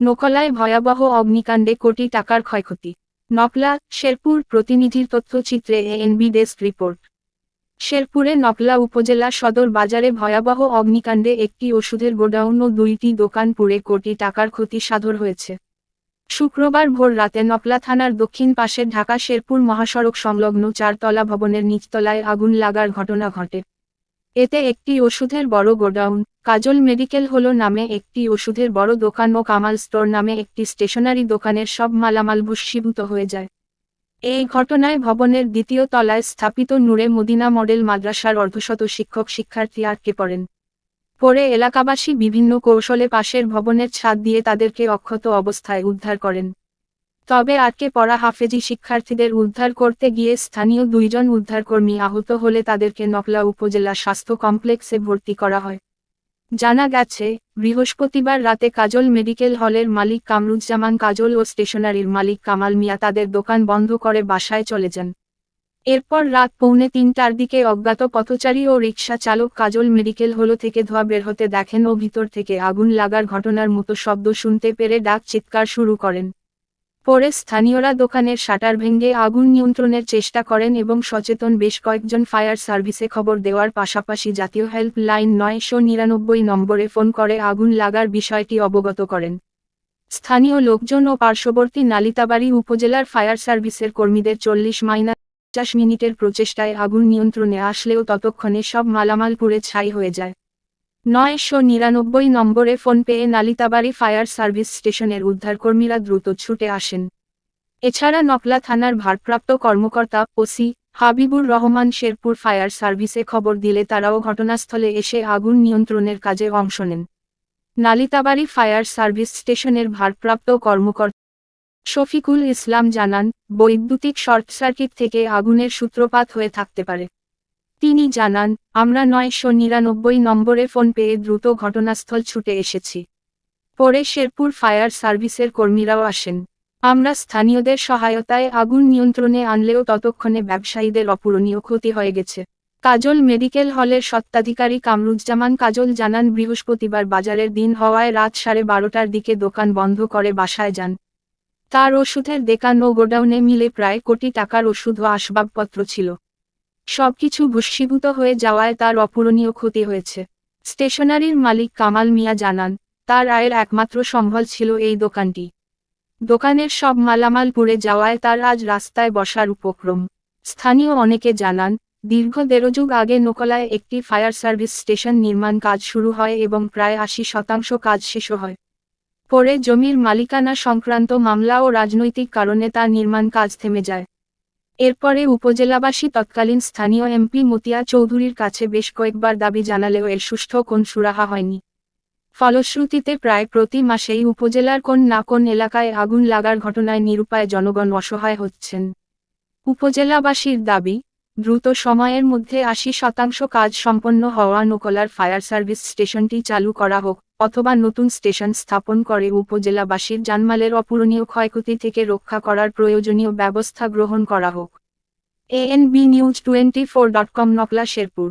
নোকলায় ভয়াবহ অগ্নিকাণ্ডে কোটি টাকার ক্ষয়ক্ষতি। নকলা, শেরপুর প্রতিনিধির তথ্যচিত্রে এএনবি ডেস্ক রিপোর্ট। শেরপুরে নকলা উপজেলা সদর বাজারে ভয়াবহ অগ্নিকাণ্ডে একটি ওষুধের গোডাউন ও দুইটি দোকান পুড়ে কোটি টাকার ক্ষতি সাধর হয়েছে। শুক্রবার ভোর রাতে নকলা থানার দক্ষিণ পাশে ঢাকা শেরপুর মহাসড়ক সংলগ্ন চারতলা ভবনের নিচতলায় আগুন লাগার ঘটনা ঘটে। এতে একটি ওষুধের বড় গোডাউন, কাজল মেডিকেল হলো নামে একটি ওষুধের বড় দোকান ও কামাল স্টোর নামে একটি স্টেশনারি দোকানের সব মালামাল ভস্মীভূত হয়ে যায়। এই ঘটনায় ভবনের দ্বিতীয় তলায় স্থাপিত নূরে মদিনা মডেল মাদ্রাসার অর্ধশত শিক্ষক শিক্ষার্থী আটকে পড়েন। পরে এলাকাবাসী বিভিন্ন কৌশলে পাশের ভবনের ছাদ দিয়ে তাদেরকে অক্ষত অবস্থায় উদ্ধার করেন। তবে আটকে পড়া হাফেজি শিক্ষার্থীদের উদ্ধার করতে গিয়ে স্থানীয় দুইজন উদ্ধারকর্মী আহত হলে তাদেরকে নকলা উপজেলা স্বাস্থ্য কমপ্লেক্সে ভর্তি করা হয়। জানা গেছে, বৃহস্পতিবার রাতে কাজল মেডিকেল হলের মালিক কামরুজ্জামান কাজল ও স্টেশনারির মালিক কামাল মিয়া তাদের দোকান বন্ধ করে বাসায় চলে যান। এরপর রাত পৌনে তিনটার দিকে অজ্ঞাত পথচারী ও রিক্সা চালক কাজল মেডিকেল হলো থেকে ধোয়া বের হতে দেখেন ও ভিতর থেকে আগুন লাগার ঘটনার মতো শব্দ শুনতে পেরে ডাক চিৎকার শুরু করেন। পরে স্থানীয়রা দোকানের শাটার ভেঙে আগুন নিয়ন্ত্রণের চেষ্টা করেন এবং সচেতন বেশ কয়েকজন ফায়ার সার্ভিসে খবর দেওয়ার পাশাপাশি জাতীয় হেল্প লাইন নয়শো নিরানব্বই নম্বরে ফোন করে আগুন লাগার বিষয়টি অবগত করেন। স্থানীয় লোকজন ও পার্শ্ববর্তী নালিতাবাড়ি উপজেলার ফায়ার সার্ভিসের কর্মীদের চল্লিশ মাইনা পঞ্চাশ মিনিটের প্রচেষ্টায় আগুন নিয়ন্ত্রণে আসলেও ততক্ষণে সব মালামাল পুড়ে ছাই হয়ে যায়। নয়শো নিরানব্বই নম্বরে ফোন পেয়ে নালিতাবাড়ি ফায়ার সার্ভিস স্টেশনের উদ্ধারকর্মীরা দ্রুত ছুটে আসেন। এছাড়া নকলা থানার ভারপ্রাপ্ত কর্মকর্তা ওসি হাবিবুর রহমান শেরপুর ফায়ার সার্ভিসে খবর দিলে তারাও ঘটনাস্থলে এসে আগুন নিয়ন্ত্রণের কাজে অংশ নেন। নালিতাবাড়ি ফায়ার সার্ভিস স্টেশনের ভারপ্রাপ্ত কর্মকর্তা শফিকুল ইসলাম জানান, বৈদ্যুতিক শর্ট সার্কিট থেকে আগুনের সূত্রপাত হয়ে থাকতে পারে। তিনি জানান, আমরা নয়শো নিরানব্বই নম্বরে ফোন পেয়ে দ্রুত ঘটনাস্থল ছুটে এসেছি। পরে শেরপুর ফায়ার সার্ভিসের কর্মীরাও আসেন। আমরা স্থানীয়দের সহায়তায় আগুন নিয়ন্ত্রণে আনলেও ততক্ষণে ব্যবসায়ীদের অপূরণীয় ক্ষতি হয়ে গেছে। কাজল মেডিকেল হলের সত্ত্বাধিকারী কামরুজ্জামান কাজল জানান, বৃহস্পতিবার বাজারের দিন হওয়ায় রাত সাড়ে বারোটার দিকে দোকান বন্ধ করে বাসায় যান। তার ওষুধের দেকান ও গোডাউনে মিলে প্রায় কোটি টাকার ওষুধ ও আসবাবপত্র ছিল। সবকিছু ভস্মীভূত হয়ে যাওয়ায় তার অপূরণীয় ক্ষতি হয়েছে। স্টেশনারির মালিক কামাল মিয়া জানান, তার আয়ের একমাত্র সম্বল ছিল এই দোকানটি। দোকানের সব মালামাল পুড়ে যাওয়ায় তার আজ রাস্তায় বসার উপক্রম। স্থানীয় অনেকে জানান, দীর্ঘ দেড়যুগ আগে নোকলায় একটি ফায়ার সার্ভিস স্টেশন নির্মাণ কাজ শুরু হয় এবং প্রায় আশি শতাংশ কাজ শেষও হয়। পরে জমির মালিকানা সংক্রান্ত মামলা ও রাজনৈতিক কারণে তা নির্মাণ কাজ থেমে যায়। এরপরে উপজেলাবাসী তৎকালীন স্থানীয় এমপি মতিয়া চৌধুরীর কাছে বেশ কয়েকবার দাবি জানালেও এর সুষ্ঠু কোন সুরাহা হয়নি। ফলশ্রুতিতে প্রায় প্রতি মাসেই উপজেলার কোন না কোন এলাকায় আগুন লাগার ঘটনায় নিরুপায় জনগণ অসহায় হচ্ছেন। উপজেলাবাসীর দাবি দ্রুত সময়ের মধ্যে আশি শতাংশ কাজ সম্পন্ন হওয়া নোকলার ফায়ার সার্ভিস স্টেশনটি চালু করা হোক, অথবা নতুন স্টেশন স্থাপন করে উপজেলাবাসীর জানমালের অপূরণীয় ক্ষয়ক্ষতি থেকে রক্ষা করার প্রয়োজনীয় ব্যবস্থা গ্রহণ করা হোক। ANB news twenty four dot com Nakla Sherpur.